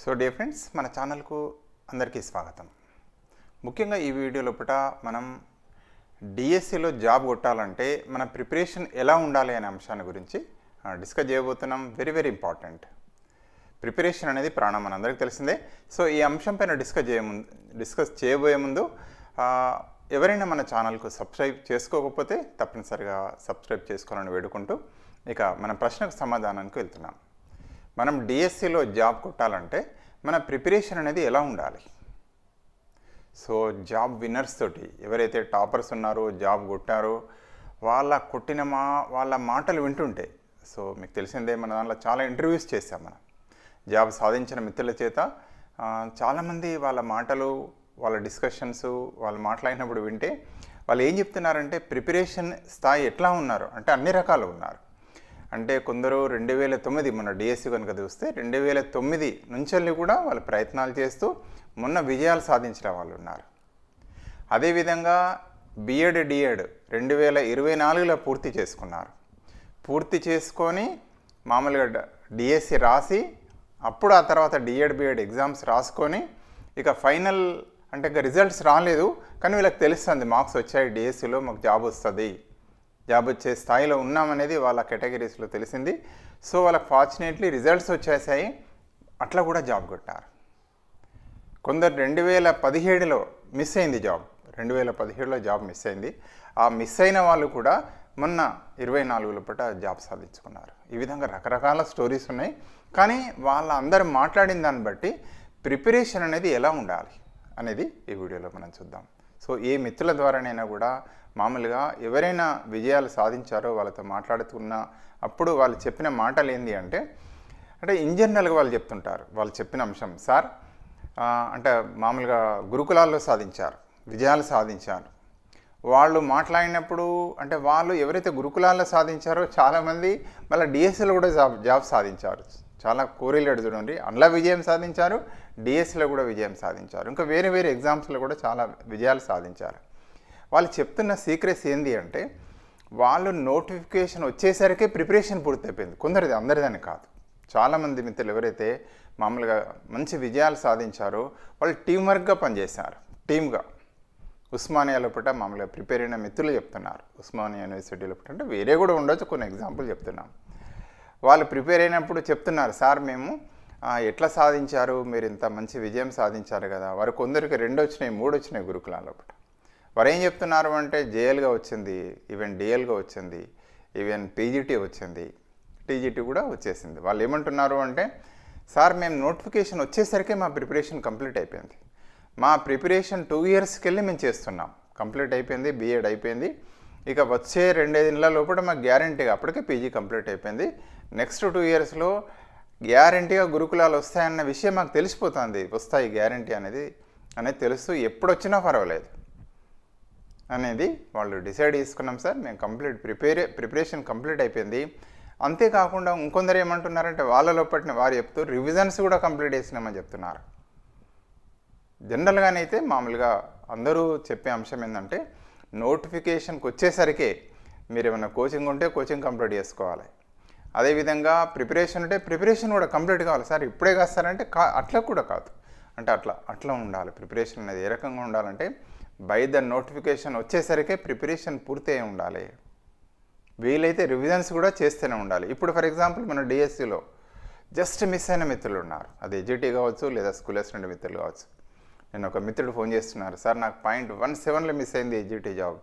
So dear friends మన ఛానల్కు అందరికీ స్వాగతం. ముఖ్యంగా ఈ వీడియో లోపల మనం డిఎస్సిలో జాబ్ కొట్టాలంటే మన ప్రిపరేషన్ ఎలా ఉండాలి అనే అంశాన్ని గురించి డిస్కస్ చేయబోతున్నాం. వెరీ వెరీ ఇంపార్టెంట్ ప్రిపరేషన్ అనేది ప్రాణం మనందరికీ తెలిసిందే. సో ఈ అంశం పైన డిస్కస్ చేయముందు డిస్కస్ చేయబోయే ముందు ఎవరైనా మన ఛానల్కు సబ్స్క్రైబ్ చేసుకోకపోతే తప్పనిసరిగా సబ్స్క్రైబ్ చేసుకోవాలని వేడుకుంటూ ఇక మన ప్రశ్నకు సమాధానానికి వెళ్తున్నాం. మనం డిఎస్సిలో జాబ్ కొట్టాలంటే మన ప్రిపరేషన్ అనేది ఎలా ఉండాలి? సో జాబ్ విన్నర్స్ తోటి ఎవరైతే టాపర్స్ ఉన్నారో జాబ్ కొట్టారో వాళ్ళ కొట్టిన మా వాళ్ళ మాటలు వింటుంటే సో మీకు తెలిసిందే మన దాంట్లో చాలా ఇంటర్వ్యూస్ చేశాం మనం. జాబ్ సాధించిన మిత్రుల చేత చాలామంది వాళ్ళ మాటలు వాళ్ళ డిస్కషన్స్ వాళ్ళు మాట్లాడినప్పుడు వింటే వాళ్ళు ఏం చెప్తున్నారంటే ప్రిపరేషన్ స్థాయి ఎట్లా ఉన్నారు? అంటే అన్ని రకాలు ఉన్నారు. అంటే కొందరు రెండు వేల తొమ్మిది మొన్న డిఎస్సి కనుక చూస్తే రెండు వేల తొమ్మిది నుంచి కూడా వాళ్ళు ప్రయత్నాలు చేస్తూ మొన్న విజయాలు సాధించిన వాళ్ళు ఉన్నారు. అదేవిధంగా బిఎడ్ డిఎడ్ రెండు వేల ఇరవై నాలుగులో పూర్తి చేసుకున్నారు. పూర్తి చేసుకొని మామూలుగా డిఎస్సి రాసి అప్పుడు ఆ తర్వాత డిఎడ్ బిఎడ్ ఎగ్జామ్స్ రాసుకొని ఇక ఫైనల్ అంటే ఇక రిజల్ట్స్ రాలేదు కానీ వీళ్ళకి తెలుస్తుంది మార్క్స్ వచ్చాయి డిఎస్సిలో మాకు జాబ్ వస్తుంది. జాబ్ వచ్చే స్థాయిలో ఉన్నామనేది వాళ్ళ కేటగిరీస్లో తెలిసింది. సో వాళ్ళకి ఫార్చునేట్లీ రిజల్ట్స్ వచ్చేసాయి. అట్లా కూడా జాబ్ కొట్టారు. కొందరు రెండు వేల పదిహేడులో మిస్ అయింది జాబ్. రెండు వేల పదిహేడులో జాబ్ మిస్ అయింది. ఆ మిస్ అయిన వాళ్ళు కూడా మొన్న ఇరవై నాలుగులో పూట జాబ్ సాధించుకున్నారు. ఈ విధంగా రకరకాల స్టోరీస్ ఉన్నాయి. కానీ వాళ్ళ అందరు మాట్లాడిన దాన్ని బట్టి ప్రిపరేషన్ అనేది ఎలా ఉండాలి అనేది ఈ వీడియోలో మనం చూద్దాం. సో ఏ మిత్రుల ద్వారానైనా కూడా మామూలుగా ఎవరైనా విజయాలు సాధించారో వాళ్ళతో మాట్లాడుతున్న అప్పుడు వాళ్ళు చెప్పిన మాటలు ఏంటి అంటే అంటే ఇన్ జనరల్గా వాళ్ళు చెప్తుంటారు. వాళ్ళు చెప్పిన అంశం సార్ అంటే మామూలుగా గురుకులాల్లో సాధించారు విజయాలు సాధించారు. వాళ్ళు మాట్లాడినప్పుడు అంటే వాళ్ళు ఎవరైతే గురుకులాల్లో సాధించారో చాలామంది మళ్ళీ డిఎస్సిలో కూడా జాబ్ జాబ్ సాధించారు. చాలా కోరిలేడు చూడండి అందులో విజయం సాధించారు డిఎస్లో కూడా విజయం సాధించారు. ఇంకా వేరే వేరే ఎగ్జామ్స్లో కూడా చాలా విజయాలు సాధించారు. వాళ్ళు చెప్తున్న సీక్రెట్స్ ఏంటి అంటే వాళ్ళు నోటిఫికేషన్ వచ్చేసరికి ప్రిపరేషన్ పూర్తయిపోయింది. కొందరిది అందరిదని కాదు. చాలామంది మిత్రులు ఎవరైతే మామూలుగా మంచి విజయాలు సాధించారో వాళ్ళు టీం వర్క్గా పనిచేశారు. టీమ్గా ఉస్మానియా లోపల మామూలుగా ప్రిపేర్ అయిన మిత్రులు చెప్తున్నారు. ఉస్మానియా యూనివర్సిటీ లోపల అంటే వేరే కూడా ఉండొచ్చు కొన్ని ఎగ్జాంపుల్ చెప్తున్నాం. వాళ్ళు ప్రిపేర్ అయినప్పుడు చెప్తున్నారు సార్ మేము ఎట్లా సాధించారు? మీరు ఇంత మంచి విజయం సాధించారు కదా. వారు కొందరికి రెండు వచ్చినాయి మూడు వచ్చినాయి గురుకులాల వారు ఏం చెప్తున్నారు అంటే జేఎల్గా వచ్చింది ఈవెన్ డిఎల్గా వచ్చింది ఈవెన్ పీజీటీ వచ్చింది టీజీటీ కూడా వచ్చేసింది. వాళ్ళు ఏమంటున్నారు అంటే సార్ మేము నోటిఫికేషన్ వచ్చేసరికి మా ప్రిపరేషన్ కంప్లీట్ అయిపోయింది. మా ప్రిపరేషన్ టూ ఇయర్స్కి వెళ్ళి మేము చేస్తున్నాం. కంప్లీట్ అయిపోయింది బీఎడ్ అయిపోయింది. ఇక వచ్చే రెండేళ్ళ లోపల మాకు గ్యారంటీగా అప్పటికే పీజీ కంప్లీట్ అయిపోయింది. నెక్స్ట్ టూ ఇయర్స్లో గ్యారంటీగా గురుకులాలు వస్తాయన్న విషయం మాకు తెలిసిపోతుంది. వస్తాయి గ్యారంటీ అనేది అనేది తెలుస్తూ ఎప్పుడు వచ్చినా పర్వాలేదు. అనేది వాళ్ళు డిసైడ్ చేసుకున్నాం సార్. మేము కంప్లీట్ ప్రిపేర్ ప్రిపరేషన్ కంప్లీట్ అయిపోయింది. అంతేకాకుండా ఇంకొందరు ఏమంటున్నారంటే వాళ్ళ లోపటిని వారు చెప్తూ రివిజన్స్ కూడా కంప్లీట్ చేసినామని చెప్తున్నారు. జనరల్గానైతే మామూలుగా అందరూ చెప్పే అంశం ఏంటంటే నోటిఫికేషన్కి వచ్చేసరికి మీరు ఏమైనా కోచింగ్ ఉంటే కోచింగ్ కంప్లీట్ చేసుకోవాలి. అదేవిధంగా ప్రిపరేషన్ ఉంటే ప్రిపరేషన్ కూడా కంప్లీట్ కావాలి. సార్ ఇప్పుడే కాస్తారంటే కా అట్లా కూడా కాదు. అంటే అట్లా అట్లా ఉండాలి. ప్రిపరేషన్ అనేది ఏ రకంగా ఉండాలంటే బై ద నోటిఫికేషన్ వచ్చేసరికే ప్రిపరేషన్ పూర్తి అయి ఉండాలి. వీలైతే రివిజన్స్ కూడా చేస్తూనే ఉండాలి. ఇప్పుడు ఫర్ ఎగ్జాంపుల్ మన డిఎస్సిలో జస్ట్ మిస్ అయిన మిత్రులు ఉన్నారు. అది ఎజిటీ కావచ్చు లేదా స్కూల్ అసిస్టెంట్ మిత్రులు కావచ్చు. నేను ఒక మిత్రుడు ఫోన్ చేస్తున్నారు సార్ నాకు పాయింట్ వన్ సెవెన్లో మిస్ అయింది SGT job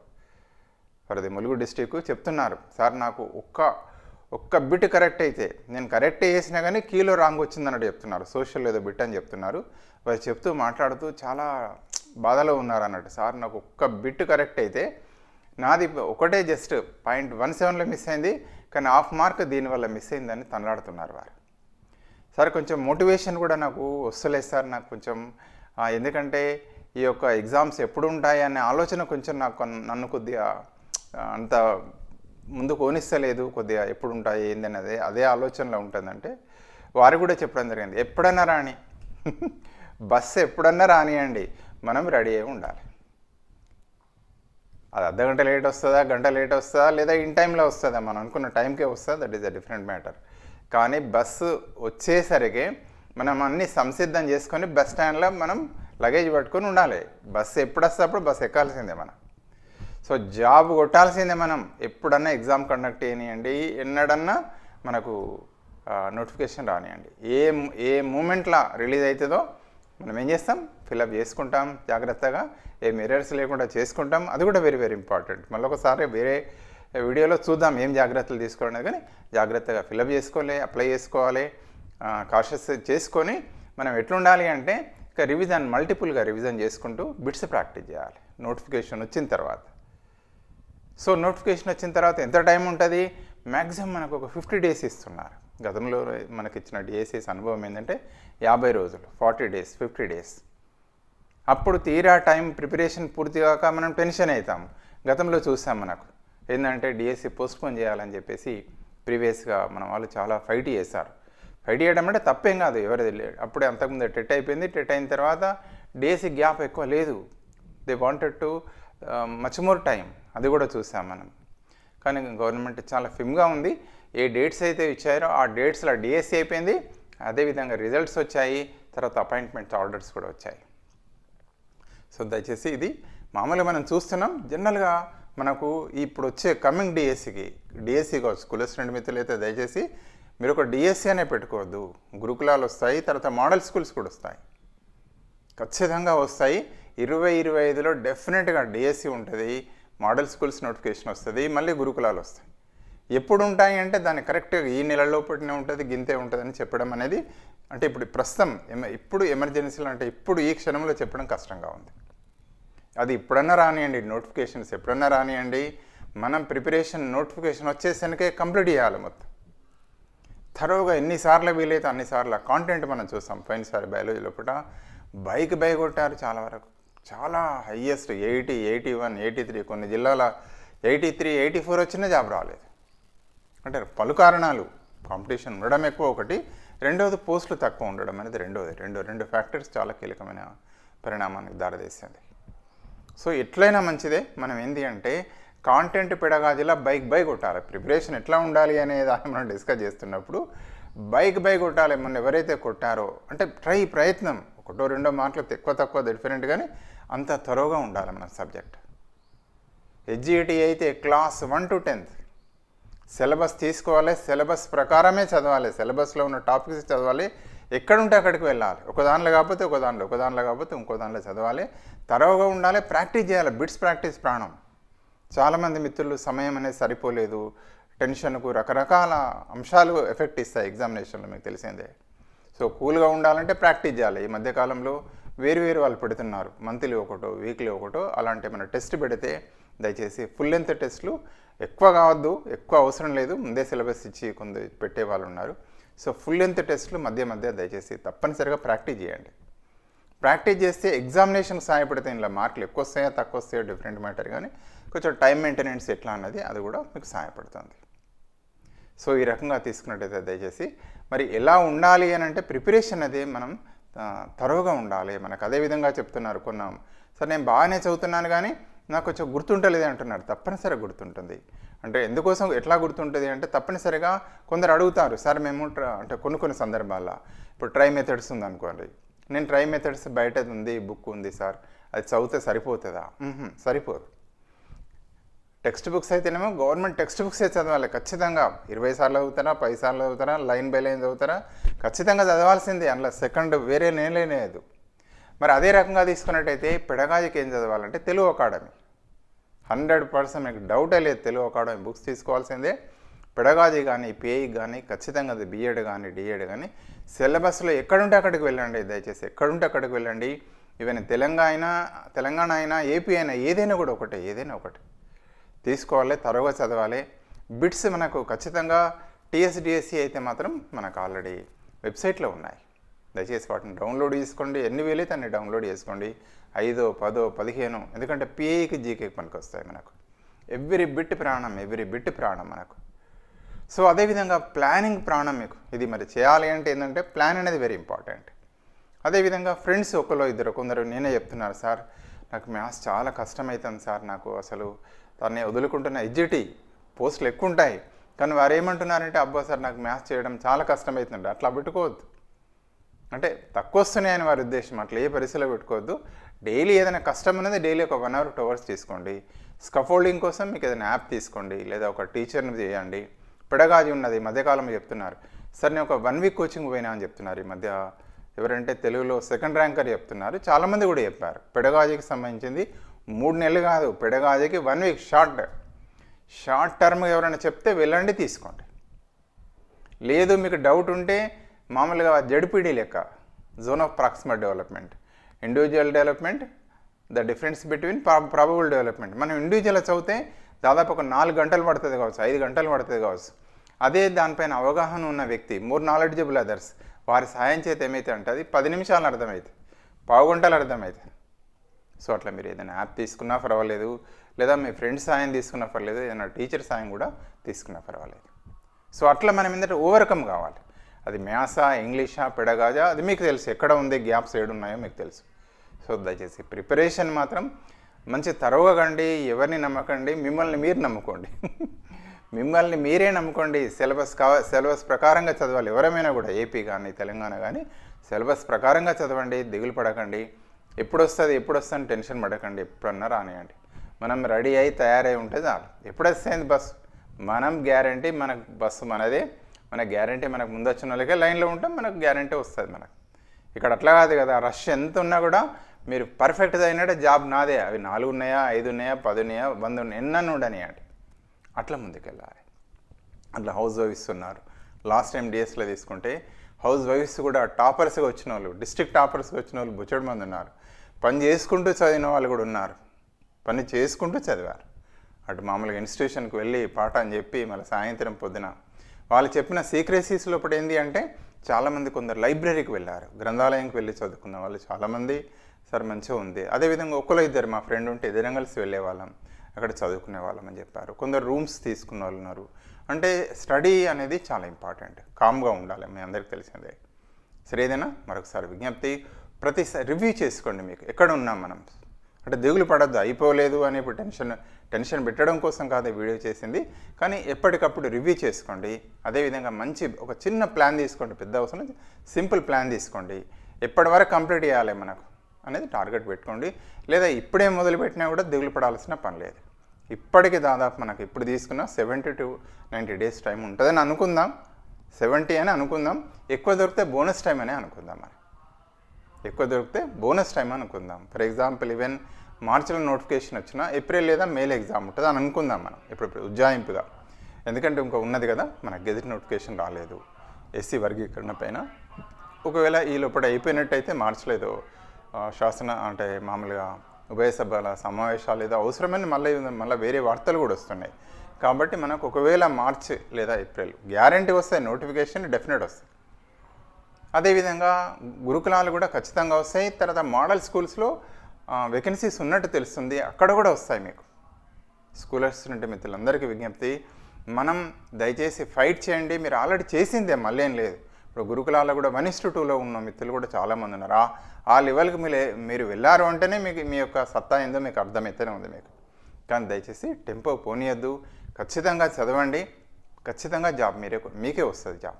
for the Mulugu district చెప్తున్నారు. సార్ నాకు ఒక్క ఒక్క బిట్ కరెక్ట్ అయితే నేను కరెక్ట్ చేసినా కానీ కీలో రాంగ్ వచ్చిందన్నట్టు చెప్తున్నారు. సోషల్ ఏదో బిట్ అని చెప్తున్నారు. వారు చెప్తూ మాట్లాడుతూ చాలా బాధలో ఉన్నారు అన్నట్టు సార్ నాకు ఒక్క బిట్ కరెక్ట్ అయితే నాది ఒకటే జస్ట్ పాయింట్ వన్ సెవెన్లో మిస్ అయింది కానీ హాఫ్ మార్క్ దీనివల్ల మిస్ అయిందని తనలాడుతున్నారు వారు. సార్ కొంచెం మోటివేషన్ కూడా నాకు వస్తలేదు సార్ నాకు కొంచెం ఎందుకంటే ఈ యొక్క ఎగ్జామ్స్ ఎప్పుడు ఉంటాయి అనే ఆలోచన కొంచెం నాకు నన్ను కొద్దిగా అంత ముందు కోనిస్తలేదు కొద్దిగా ఎప్పుడు ఉంటాయి ఏందని అదే అదే ఆలోచనలో ఉంటుందంటే వారు కూడా చెప్పడం జరిగింది ఎప్పుడన్నా రాని. బస్సు ఎప్పుడన్నా రానియండి. మనం రెడీ అయి ఉండాలి. అది అర్ధ గంట లేట్ వస్తుందా గంట లేట్ వస్తుందా లేదా ఇన్ టైంలో వస్తుందా? మనం అనుకున్న టైంకే వస్తుందా. That is a different matter. కానీ బస్సు వచ్చేసరికి మనం అన్ని సంసిద్ధం చేసుకొని బస్ స్టాండ్లో మనం లగేజ్ పట్టుకొని ఉండాలి. బస్సు ఎప్పుడు వస్తే అప్పుడు బస్సు ఎక్కాల్సిందే మనం. సో జాబ్ కొట్టాల్సిందే మనం. ఎప్పుడన్నా ఎగ్జామ్ కండక్ట్ చేయనియండి ఎన్నడన్నా మనకు నోటిఫికేషన్ రానియండి. ఏ ఏ మూమెంట్లో రిలీజ్ అవుతుందో మనం ఏం చేస్తాం ఫిలప్ చేసుకుంటాం జాగ్రత్తగా. ఏ మిరర్స్ లేకుండా చేసుకుంటాం. అది కూడా వెరీ వెరీ ఇంపార్టెంట్ మళ్ళీ ఒకసారి వేరే వీడియోలో చూద్దాం ఏం జాగ్రత్తలు తీసుకోవాలి కానీ జాగ్రత్తగా ఫిలప్ చేసుకోవాలి అప్లై చేసుకోవాలి కాషస్ చేసుకొని మనం ఎట్లుండాలి అంటే ఇక రివిజన్ మల్టిపుల్గా రివిజన్ చేసుకుంటూ బిట్స్ ప్రాక్టీస్ చేయాలి. నోటిఫికేషన్ వచ్చిన తర్వాత. సో నోటిఫికేషన్ వచ్చిన తర్వాత ఎంత టైం ఉంటుంది? మ్యాక్సిమం మనకు ఒక ఫిఫ్టీ డేస్ ఇస్తున్నారు. గతంలో మనకి ఇచ్చిన డిఎస్ఎస్ అనుభవం ఏంటంటే యాభై రోజులు ఫార్టీ డేస్ ఫిఫ్టీ డేస్. అప్పుడు తీరా టైం ప్రిపరేషన్ పూర్తి కాక మనం టెన్షన్ అవుతాం గతంలో చూసాం మనకు. ఏంటంటే డిఎస్సి పోస్ట్పోన్ చేయాలని చెప్పేసి ప్రీవియస్గా మన వాళ్ళు చాలా ఫైట్ చేశారు. ఫైట్ చేయడం అంటే తప్పేం కాదు ఎవరిది తెలియదు. అప్పుడే అంతకుముందు టెట్ అయిపోయింది. టెట్ అయిన తర్వాత డిఎస్సి గ్యాప్ ఎక్కువ లేదు. They wanted to much more time. అది కూడా చూసాం మనం. కానీ గవర్నమెంట్ చాలా ఫిమ్గా ఉంది. ఏ డేట్స్ అయితే ఇచ్చారో ఆ డేట్స్లో డిఎస్సి అయిపోయింది. అదేవిధంగా రిజల్ట్స్ వచ్చాయి. తర్వాత అపాయింట్మెంట్ ఆర్డర్స్ కూడా వచ్చాయి. సో దయచేసి ఇది మామూలుగా మనం చూస్తున్నాం. జనరల్గా మనకు ఇప్పుడు వచ్చే కమింగ్ డిఎస్సికి డిఎస్సి కావచ్చు కుల రెండు మిత్రులు అయితే దయచేసి మీరు ఒక డిఎస్సి అనే పెట్టుకోవద్దు. గురుకులాలు వస్తాయి తర్వాత మోడల్ స్కూల్స్ కూడా వస్తాయి. ఖచ్చితంగా వస్తాయి. ఇరవై ఇరవై ఐదులో డెఫినెట్గా డిఎస్సి ఉంటుంది. మోడల్ స్కూల్స్ నోటిఫికేషన్ వస్తుంది మళ్ళీ గురుకులాలు వస్తాయి. ఎప్పుడు ఉంటాయి అంటే దాన్ని కరెక్ట్గా ఈ నెలలో పుట్టిన ఉంటుంది గింతే ఉంటుంది అని చెప్పడం అనేది అంటే ఇప్పుడు ప్రస్తుతం ఎమ- ఇప్పుడు ఎమర్జెన్సీలో అంటే ఇప్పుడు ఈ క్షణంలో చెప్పడం కష్టంగా ఉంది. అది ఇప్పుడన్నా రానియండి నోటిఫికేషన్స్ ఎప్పుడన్నా రానియండి మనం ప్రిపరేషన్ నోటిఫికేషన్ వచ్చేసరికే కంప్లీట్ చేయాలి మొత్తం. థరోగా ఎన్నిసార్లు వీలైతే అన్నిసార్లు కాంటెంట్ మనం చూసాం పోయినసారి బయాలజీ లోపల బైక్ బై కొట్టారు చాలా వరకు. చాలా highest eighty eighty one eighty three కొన్ని జిల్లాల ఎయిటీ త్రీ ఎయిటీ ఫోర్ వచ్చినా జాబ్ రాలేదు. అంటే పలు కారణాలు. కాంపిటీషన్ ఉండడం ఎక్కువ ఒకటి. రెండవది పోస్టులు తక్కువ ఉండడం అనేది రెండవది. రెండు రెండు ఫ్యాక్టర్స్ చాలా కీలకమైన పరిణామానికి దారితీస్తుంది సో ఎట్లయినా మంచిదే. మనం ఏంటి అంటే కాంటెంట్ పెడగాజిలా బైక్ బై కొట్టాలి. ప్రిపరేషన్ ఎట్లా ఉండాలి అనే దాన్ని మనం డిస్కస్ చేస్తున్నప్పుడు బైక్ బై కొట్టాలి. మన ఎవరైతే కొట్టారో అంటే ట్రై ప్రయత్నం. ఒకటో రెండో మార్కులు ఎక్కువ తక్కువ డిఫరెంట్ కానీ అంత త్వరగా ఉండాలి మన సబ్జెక్ట్. హెచ్జిఐటి అయితే class one to tenth. Syllabus తీసుకోవాలి సిలబస్ ప్రకారమే చదవాలి సిలబస్లో ఉన్న టాపిక్స్ చదవాలి ఎక్కడుంటే అక్కడికి వెళ్ళాలి. ఒక దానిలో కాకపోతే ఒక దానిలో ఒక దానిలో కాకపోతే ఇంకో దానిలో చదవాలి. తరవుగా ఉండాలి ప్రాక్టీస్ చేయాలి బిట్స్ ప్రాక్టీస్ ప్రాణం. చాలామంది మిత్రులు సమయం అనేది సరిపోలేదు టెన్షన్కు రకరకాల అంశాలు ఎఫెక్ట్ ఇస్తాయి ఎగ్జామినేషన్లో మీకు తెలిసిందే. సో కూల్గా ఉండాలంటే ప్రాక్టీస్ చేయాలి. ఈ మధ్యకాలంలో వేరు వేరు వాళ్ళు పెడుతున్నారు. మంత్లీ ఒకటో వీక్లీ ఒకటో అలాంటి ఏమైనా టెస్ట్ పెడితే దయచేసి ఫుల్ లెంత్ టెస్ట్లు ఎక్కువ కావద్దు ఎక్కువ అవసరం లేదు ముందే సిలబస్ ఇచ్చి కొంత పెట్టే వాళ్ళు ఉన్నారు. సో ఫుల్ లెంత్ టెస్ట్లు మధ్య మధ్య దయచేసి తప్పనిసరిగా ప్రాక్టీస్ చేయండి. ప్రాక్టీస్ చేస్తే ఎగ్జామినేషన్ సహాయపడితే ఇందులో మార్కులు ఎక్కువ వస్తాయో తక్కువ వస్తాయో డిఫరెంట్ మ్యాటర్ కానీ కొంచెం టైం మెయింటెనెన్స్ ఎట్లా అన్నది అది కూడా మీకు సహాయపడుతుంది సో ఈ రకంగా తీసుకున్నట్టయితే దయచేసి మరి ఎలా ఉండాలి అని అంటే ప్రిపరేషన్ అనేది మనం తరువుగా ఉండాలి. మనకు అదే విధంగా చెప్తున్నారు కొన్నాం. సార్ నేను బాగానే చదువుతున్నాను కానీ నాకు కొంచెం గుర్తుంటలేదు అంటున్నారు. తప్పనిసరిగా గుర్తుంటుంది. అంటే ఎందుకోసం ఎట్లా గుర్తుంటుంది అంటే తప్పనిసరిగా కొందరు అడుగుతారు సార్ మేము అంటే కొన్ని కొన్ని సందర్భాల్లో. ఇప్పుడు ట్రై మెథడ్స్ ఉందనుకోండి. నేను ట్రై మెథడ్స్ బయట ఉంది బుక్ ఉంది సార్. అది చదివితే సరిపోతుందా? సరిపోదు. టెక్స్ట్ బుక్స్ అయితేనేమో గవర్నమెంట్ టెక్స్ట్ బుక్స్ చదవాలి. ఖచ్చితంగా ఇరవై సార్లు చదువుతారా పది సార్లు చదువుతారా లైన్ బై లైన్ చదువుతారా? ఖచ్చితంగా చదవాల్సిందే అందులో సెకండ్ వేరే నేనే లేదు. మరి అదే రకంగా తీసుకున్నట్టయితే పెడగాజికి ఏం చదవాలంటే తెలుగు అకాడమీ. హండ్రెడ్ పర్సెంట్ మీకు డౌటే లేదు తెలుగు అకాడమీ బుక్స్ తీసుకోవాల్సిందే. పెడగాజీ కానీ పిఐ కానీ ఖచ్చితంగా అది బీఎడ్ కానీ డిఎడ్ కానీ సిలబస్లో ఎక్కడుంటే అక్కడికి వెళ్ళండి దయచేసి ఎక్కడుంటే అక్కడికి వెళ్ళండి. ఈవెన్ తెలంగాణ అయినా తెలంగాణ అయినా ఏపీ అయినా ఏదైనా కూడా ఒకటే ఏదైనా ఒకటి. తీసుకోవాలి తరువుగా చదవాలి. బిట్స్ మనకు ఖచ్చితంగా టీఎస్డిఎస్సి అయితే మాత్రం మనకు ఆల్రెడీ వెబ్సైట్లో ఉన్నాయి. దయచేసి వాటిని డౌన్లోడ్ చేసుకోండి. ఎన్ని వీలైతే అన్ని డౌన్లోడ్ చేసుకోండి. ఐదో పదో పదిహేను ఎందుకంటే పిఏకి జీకే పనికి వస్తాయి మనకు. ఎవ్రీ బిట్ ప్రాణం ఎవ్రీ బిట్ ప్రాణం మనకు. సో అదేవిధంగా ప్లానింగ్ ప్రాణం మీకు. ఇది మరి చేయాలి అంటే ఏంటంటే ప్లాన్ అనేది వెరీ ఇంపార్టెంట్. అదేవిధంగా ఫ్రెండ్స్ ఒకరు ఇద్దరు కొందరు నేనే చెప్తున్నారు సార్ నాకు మ్యాథ్స్ చాలా కష్టమవుతుంది సార్ నాకు అసలు తనని వదులుకుంటున్న ఎడ్జిటీ పోస్టులు ఎక్కువ ఉంటాయి కానీ వారు ఏమంటున్నారంటే అబ్బా సార్ నాకు మ్యాథ్స్ చేయడం చాలా కష్టమవుతుంది అట్లా పెట్టుకోవద్దు. అంటే తక్కువ వస్తున్నాయని వారి ఉద్దేశం. అట్లా ఏ పరిస్థితిలో పెట్టుకోవద్దు. డైలీ ఏదైనా కష్టం అనేది డైలీ ఒక వన్ అవర్ టూ అవర్స్ తీసుకోండి. స్కఫోల్డింగ్ కోసం మీకు ఏదైనా యాప్ తీసుకోండి. లేదా ఒక టీచర్ని చేయండి. పెడగాజీ ఉన్నది. మధ్యకాలంలో చెప్తున్నారు. సార్ నేను ఒక వన్ వీక్ కోచింగ్ పోయినా అని చెప్తున్నారు ఈ మధ్య. ఎవరంటే తెలుగులో సెకండ్ ర్యాంకర్ చెప్తున్నారు. చాలామంది కూడా చెప్పారు. పెడగాజీకి సంబంధించింది మూడు నెలలు కాదు పెడగాదికి one week short short term ఎవరైనా చెప్తే వెళ్ళండి తీసుకోండి. లేదు మీకు డౌట్ ఉంటే మామూలుగా జడిపిడి లెక్క zone of proximate development. Individual development the difference between probable development. మనం ఇండివిజువల్ చదివితే దాదాపు ఒక నాలుగు గంటలు పడుతుంది కావచ్చు ఐదు గంటలు పడుతుంది కావచ్చు. అదే దానిపైన అవగాహన ఉన్న వ్యక్తి మోర్ నాలెడ్జబుల్ అదర్స్ వారి సాయం చేత ఏమైతే అంటే అది పది నిమిషాలు అర్థమవుతుంది పావు గంటలు అర్థమవుతుంది సో అట్లా మీరు ఏదైనా యాప్ తీసుకున్నా పర్వాలేదు లేదా మీ ఫ్రెండ్ సాయం తీసుకున్నా పర్వాలేదు ఏదైనా టీచర్ సాయం కూడా తీసుకున్నా పర్వాలేదు. సో అట్లా మనం ఏంటంటే ఓవర్కమ్ కావాలి. అది మ్యాసా ఇంగ్లీషా పెడగాజా అది మీకు తెలుసు. ఎక్కడ ఉంది గ్యాప్స్ ఏడున్నాయో మీకు తెలుసు. సో దయచేసి ప్రిపరేషన్ మాత్రం మంచి తరవగండి ఎవరిని నమ్మకండి మిమ్మల్ని మీరు నమ్ముకోండి. మిమ్మల్ని మీరే నమ్ముకోండి. సిలబస్ కావ సిలబస్ ప్రకారంగా చదవాలి. ఎవరమైనా కూడా ఏపీ కానీ తెలంగాణ కానీ సిలబస్ ప్రకారంగా చదవండి దిగులు పడకండి. ఎప్పుడు వస్తుంది ఎప్పుడు వస్తుంది టెన్షన్ పడకండి ఎప్పుడన్నా రానియండి. మనం రెడీ అయి తయారై ఉంటే చాలు. ఎప్పుడు వస్తుంది బస్సు? మనం గ్యారంటీ మనకు బస్సు మనదే. మన గ్యారంటీ మనకు ముందు వచ్చిన వాళ్ళకే లైన్లో ఉంటాం మనకు గ్యారంటీ వస్తుంది మనకు. ఇక్కడ అట్లా కాదు కదా రష్ ఎంత ఉన్నా కూడా మీరు పర్ఫెక్ట్గా అయినట్టే జాబ్ నాదే. అవి నాలుగు ఉన్నాయా ఐదు ఉన్నాయా పది ఉన్నాయా వంద ఉన్నాయి ఎన్నన్ను ఉండనియండి. అట్లా ముందుకెళ్ళాలి. అట్లా హౌస్ వైఫ్స్ లాస్ట్ టైం డిఎస్లో తీసుకుంటే హౌస్ వైఫ్స్ కూడా టాపర్స్గా వచ్చిన వాళ్ళు డిస్ట్రిక్ట్ టాపర్స్గా వచ్చిన వాళ్ళు బుచ్చడి మంది ఉన్నారు. పని చేసుకుంటూ చదివిన వాళ్ళు కూడా ఉన్నారు. పని చేసుకుంటూ చదివారు. అటు మామూలుగా ఇన్స్టిట్యూషన్కి వెళ్ళి పాఠం చెప్పి మళ్ళీ సాయంత్రం పొద్దున వాళ్ళు చెప్పిన సీక్రెసీస్ లోపల ఏంటి అంటే చాలామంది కొందరు లైబ్రరీకి వెళ్ళారు. గ్రంథాలయంకి వెళ్ళి చదువుకున్న వాళ్ళు చాలామంది సార్ మంచిగా ఉంది. అదేవిధంగా ఒకరు ఇద్దరు మా ఫ్రెండ్ ఉంటే ఇద్దరం కలిసి వెళ్ళే వాళ్ళం అక్కడ చదువుకునే వాళ్ళం అని చెప్పారు. కొందరు రూమ్స్ తీసుకున్న వాళ్ళు ఉన్నారు. అంటే స్టడీ అనేది చాలా ఇంపార్టెంట్. కామ్గా ఉండాలి మీ అందరికీ తెలిసిందే. సరే ఏదైనా మరొకసారి విజ్ఞప్తి ప్రతిసారి రివ్యూ చేసుకోండి మీకు. ఎక్కడ ఉన్నాం మనం. అంటే దిగులు పడద్దు అయిపోలేదు అని ఇప్పుడు టెన్షన్ టెన్షన్ పెట్టడం కోసం కాదు వీడియో చేసింది. కానీ ఎప్పటికప్పుడు రివ్యూ చేసుకోండి. అదేవిధంగా మంచి ఒక చిన్న ప్లాన్ తీసుకోండి పెద్ద అవసరం సింపుల్ ప్లాన్ తీసుకోండి. ఎప్పటి వరకు కంప్లీట్ చేయాలి మనకు అనేది టార్గెట్ పెట్టుకోండి. లేదా ఇప్పుడే మొదలుపెట్టినా కూడా దిగులు పడాల్సిన పని లేదు. ఇప్పటికి దాదాపు మనకి ఇప్పుడు తీసుకున్న seventy to ninety days time ఉంటుందని అనుకుందాం. సెవెంటీ అని అనుకుందాం. ఎక్కువ దొరికితే బోనస్ టైం అని అనుకుందాం మరి. ఎక్కువ దొరికితే బోనస్ టైం అనుకుందాం. ఫర్ ఎగ్జాంపుల్ ఈవెన్ మార్చిలో నోటిఫికేషన్ వచ్చినా ఏప్రిల్ లేదా మేల్ ఎగ్జామ్ ఉంటుంది అని అనుకుందాం మనం. ఇప్పుడు ఉజ్జాయింపుగా. ఎందుకంటే ఇంకా ఉన్నది కదా మనకు గెజిట్ నోటిఫికేషన్ రాలేదు. ఎస్సీ వర్గీకరణ పైన. ఒకవేళ ఈ లోపల అయిపోయినట్టయితే మార్చిలో ఏదో శాసన అంటే మామూలుగా ఉభయ సభల సమావేశాలు ఏదో అవసరమైన మళ్ళీ మళ్ళీ వేరే వార్తలు కూడా వస్తున్నాయి. కాబట్టి మనకు ఒకవేళ మార్చ్ లేదా ఏప్రిల్ గ్యారంటీ వస్తాయి నోటిఫికేషన్ డెఫినెట్ వస్తాయి అదేవిధంగా గురుకులాలు కూడా ఖచ్చితంగా వస్తాయి. తర్వాత మోడల్ స్కూల్స్లో వేకెన్సీస్ ఉన్నట్టు తెలుస్తుంది. అక్కడ కూడా వస్తాయి మీకు. స్కూల్ నుండి మిత్రులందరికీ విజ్ఞప్తి మనం దయచేసి ఫైట్ చేయండి. మీరు ఆల్రెడీ చేసిందే మళ్ళీ ఏం లేదు. ఇప్పుడు గురుకులాల్లో కూడా వన్ టూలో ఉన్న మిత్రులు కూడా చాలామంది ఉన్నారు. ఆ- లెవెల్కి మీరు మీరు వెళ్ళారు అంటేనే మీకు మీ యొక్క సత్తా ఏందో మీకు అర్థమైతేనే ఉంది మీకు. కానీ దయచేసి టెంపో పోనీయద్దు. ఖచ్చితంగా చదవండి. ఖచ్చితంగా జాబ్ మీరే మీకే వస్తుంది జాబ్.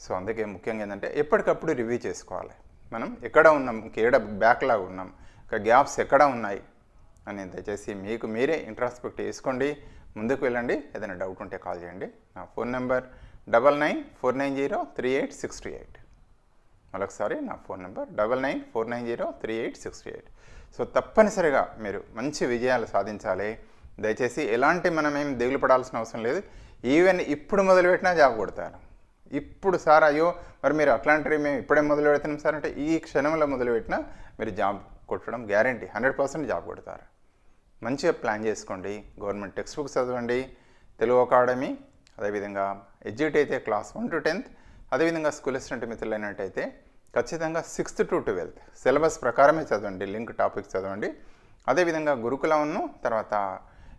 సో అందుకే ముఖ్యంగా ఏంటంటే ఎప్పటికప్పుడు రివ్యూ చేసుకోవాలి. మనం ఎక్కడ ఉన్నాం? ఇంకేడ బ్యాక్లాగ్ ఉన్నాం? ఇక గ్యాప్స్ ఎక్కడ ఉన్నాయి? అని దయచేసి మీకు మీరే ఇంట్రాస్పెక్ట్ చేసుకోండి. ముందుకు వెళ్ళండి. ఏదైనా డౌట్ ఉంటే కాల్ చేయండి. నా phone number double nine four nine zero three eight six two eight. మరొకసారి నా phone number double nine four nine zero three eight six two eight. So తప్పనిసరిగా మీరు మంచి విజయాలు సాధించాలి. దయచేసి ఎలాంటి మనం ఏం దిగులు పడాల్సిన అవసరం లేదు. ఈవెన్ ఇప్పుడు మొదలుపెట్టినా జాబ్ కొడతారు. ఇప్పుడు సార్ అయ్యో మరి మీరు అట్లాంటివి మేము ఇప్పుడే మొదలు పెడుతున్నాం సార్ అంటే ఈ క్షణంలో మొదలుపెట్టినా మీరు జాబ్ కొట్టడం గ్యారంటీ హండ్రెడ్ పర్సెంట్ జాబ్ కొడతారు. మంచిగా ప్లాన్ చేసుకోండి. గవర్నమెంట్ టెక్స్ట్ బుక్స్ చదవండి. తెలుగు అకాడమీ అదేవిధంగా ఎడ్యుట్ అయితే క్లాస్ వన్ టు టెన్త్. అదేవిధంగా స్కూల్ అసిస్టెంట్ మిత్రులు అయినట్టయితే ఖచ్చితంగా సిక్స్త్ టు ట్వెల్త్. సిలబస్ ప్రకారమే చదవండి లింక్ టాపిక్స్ చదవండి. అదేవిధంగా గురుకులంను తర్వాత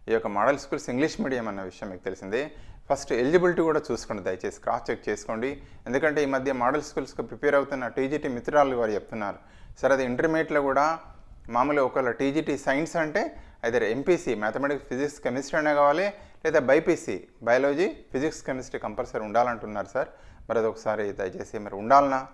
ఈ యొక్క మోడల్ స్కూల్స్ ఇంగ్లీష్ మీడియం అన్న విషయం మీకు తెలిసిందే. ఫస్ట్ ఎలిజిబిలిటీ కూడా చూసుకోండి దయచేసి క్రాస్ చెక్ చేసుకోండి. ఎందుకంటే ఈ మధ్య మోడల్ స్కూల్స్కి ప్రిపేర్ అవుతున్న టీజీటీ మిత్రాలు వారు చెప్తున్నారు. సరే అది ఇంటర్మీడియట్లో కూడా మామూలుగా ఒకవేళ టీజీటీ సైన్స్ అంటే అయితే ఎంపీసీ మ్యాథమెటిక్స్ ఫిజిక్స్ కెమిస్ట్రీ అనే కావాలి లేదా BiPC biology physics chemistry compulsory ఉండాలంటున్నారు sir. మరి అదొకసారి ఒకసారి దయచేసి మరి ఉండాలనా?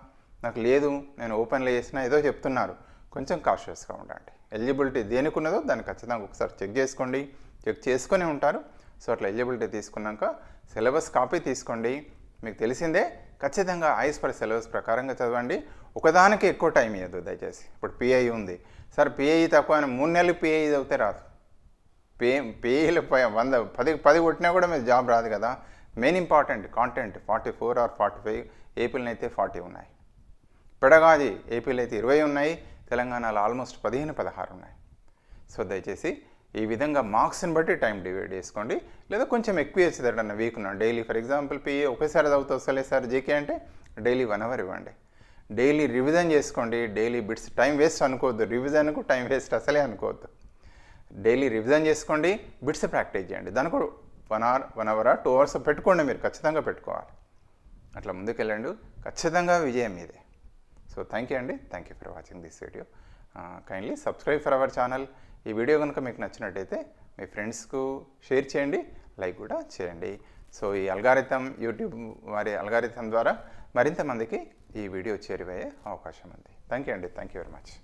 నాకు లేదు నేను ఓపెన్లో చేసినా ఏదో చెప్తున్నారు. కొంచెం కాషియస్గా ఉండండి. ఎలిజిబిలిటీ దేనికి ఉన్నదో దాన్ని ఖచ్చితంగా ఒకసారి చెక్ చేసుకోండి. చెక్ చేసుకొని ఉంటారు. సో అట్లా ఎలిజిబిలిటీ తీసుకున్నాక సిలబస్ కాపీ తీసుకోండి. మీకు తెలిసిందే ఖచ్చితంగా ఐస్ పర్ సిలబస్ ప్రకారంగా చదవండి. ఒకదానికి ఎక్కువ టైం ఇవ్వద్దు దయచేసి. ఇప్పుడు పిఐ ఉంది. సార్ పిఐ తక్కువ అని మూడు నెలలు పిఐ చదివితే రాదు. పే పేలు వంద పది పది కొట్టినా కూడా మీరు జాబ్ రాదు కదా. Main important content forty four or forty five ఏపీలో అయితే ఫార్టీ ఉన్నాయి. పెడగాది ఏపీలో అయితే ఇరవై ఉన్నాయి. తెలంగాణలో ఆల్మోస్ట్ పదిహేను పదహారు ఉన్నాయి. సో దయచేసి ఈ విధంగా మార్క్స్ని బట్టి టైం డివైడ్ చేసుకోండి. లేదా కొంచెం ఎక్కువ వేసేది వీక్ ఉన్నాను డైలీ ఫర్ ఎగ్జాంపుల్ పిఏ ఒకేసారి చదువుతూ వస్తలే సార్ జీకే అంటే డైలీ వన్ అవర్ ఇవ్వండి. డైలీ రివిజన్ చేసుకోండి. డైలీ బిట్స్ టైం వేస్ట్ అనుకోవద్దు. రివిజన్కు టైం వేస్ట్ అసలే అనుకోవద్దు. డైలీ రివిజన్ చేసుకోండి బిట్స్ ప్రాక్టీస్ చేయండి. దానికి కూడా one hour one hour two hours పెట్టుకోండి మీరు ఖచ్చితంగా పెట్టుకోవాలి. అట్లా ముందుకెళ్ళండి ఖచ్చితంగా విజయం మీదే. సో థ్యాంక్ యూ అండి. Thank you for watching this video kindly subscribe for our channel ఈ వీడియో కనుక మీకు నచ్చినట్టయితే మీ ఫ్రెండ్స్కు షేర్ చేయండి లైక్ కూడా చేయండి. సో ఈ అల్గారిథం యూట్యూబ్ వారి అల్గారిథం ద్వారా మరింత మందికి ఈ వీడియో చేరిపోయే అవకాశం ఉంది. థ్యాంక్ యూ అండి. Thank you very much